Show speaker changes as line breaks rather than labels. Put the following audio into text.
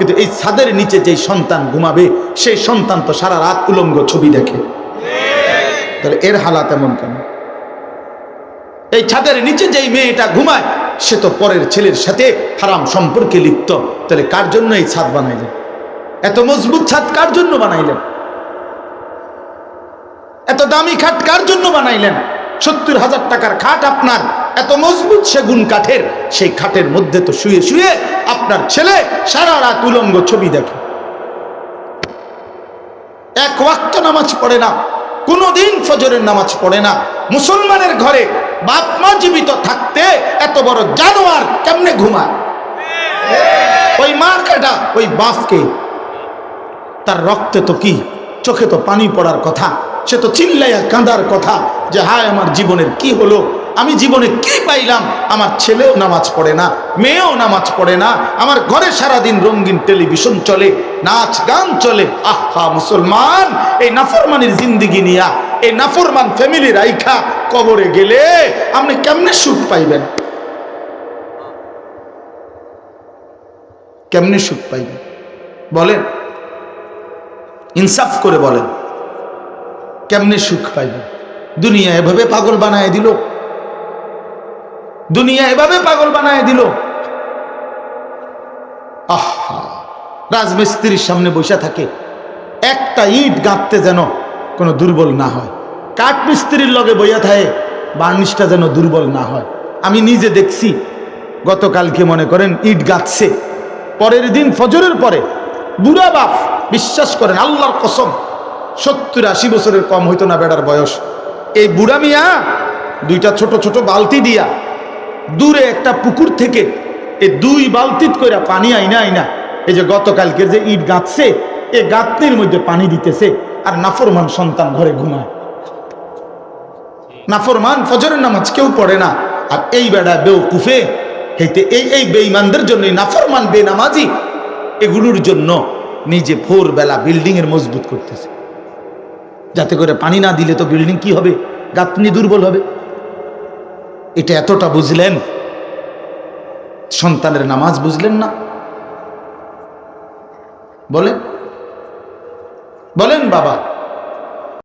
কিন্তু এই ছাদের নিচে যেই সন্তান ঘুমাবে, সেই সন্তান তো সারা রাত উলঙ্গ ছবি দেখে। তাহলে এর হালাত এমন কেন? এই ছাদের নিচে যেই মেয়েটা ঘুমায়, সে তো পরের ছেলের সাথে হারাম সম্পর্কে লিপ্ত। তাহলে কার জন্য এই ছাদ বানাইলেন? এত মজবুত ছাদ কার জন্য বানাইলেন? এত দামি খাট কার জন্য বানাইলেন? সত্তর হাজার টাকার খাট আপনার। এত মজবুত সেগুন কাঠের, সেই খাটের মধ্যে তো শুয়ে শুয়ে আপনার ছেলে সারা রাত উলঙ্গ ছবি দেখে। এক ওয়াক্ত নামাজ পড়ে না, কোনোদিন ফজরের নামাজ পড়ে না। মুসলমানের ঘরে বাপ মা জীবিত থাকতে এত বড় জানোয়ার কেমনে ঘুমায়? ওই মা কাটা, ওই বাপকে? তার রক্তে তো কি? চোখে তো পানি পড়ার কথা, সে তো চিল্লাইয়া কাঁদার কথা যে হায় আমার জীবনের কি হলো? আমি জীবনে কি পাইলাম? আমার ছেলেও নামাজ পড়ে না, মেয়েও নামাজ পড়ে না, আমার ঘরে সারাদিন রঙিন টেলিভিশন চলে, নাচ গান চলে। আহা, মুসলমান, এই নাফরমানের জিন্দিগি নিয়া, এই নাফরমান ফ্যামিলি রাইখা কবরে গেলে আপনি কেমনে সুখ পাইবেন? কেমনে সুখ পাইবেন? বলেন। ইনসাফ করে বলেন। কেমনে সুখ পাইবেন? দুনিয়া এভাবে পাগল বানায় দিল। দুনিয়া এভাবে পাগল বানায় দিল। আহা, রাজমিস্ত্রির সামনে বসে থাকে। একটা ইট গাঁথতে যেন কোনো দুর্বল না হয়। কাঠ মিস্ত্রির লগে বইয়া থাকে, বার্নিশটা যেন দুর্বল না হয়। আমি নিজে দেখছি, গতকালকে মনে করেন ইট গাঁথছে। পরের দিন ফজরের পরে বুড়া বাপ বিশ্বাস করেন, আল্লাহর কসম, সত্তর আশি বছরের কম হইতো না বেড়ার বয়স। এই বুড়া মিয়া দুইটা ছোট ছোট বালতি দিয়া দূরে একটা পুকুর থেকে এই দুই বালতিত করে পানি আইনা আইনা। এই যে গতকালকের যে ইট গাঁথছে এই গাঁথনির মধ্যে পানি দিতেছে, আর নাফরমান সন্তান ঘরে ঘুমায়। নাফরমান ফজরের নামাজ কেউ পড়ে না, আর এই বেড়া বেউকুফে হেতে এই এই বেঈমানদের জন্য নাফরমান বেনামাজি, এগুলোর জন্য নিজে ভোরবেলা বিল্ডিং এর মজবুত করতেছে। যাতে করে পানি না দিলে তো বিল্ডিং কি হবে? গাঁথনি দুর্বল হবে। এটা এতটা বুঝলেন? সন্তানের নামাজ বুঝলেন না? বলেন। বলেন বাবা।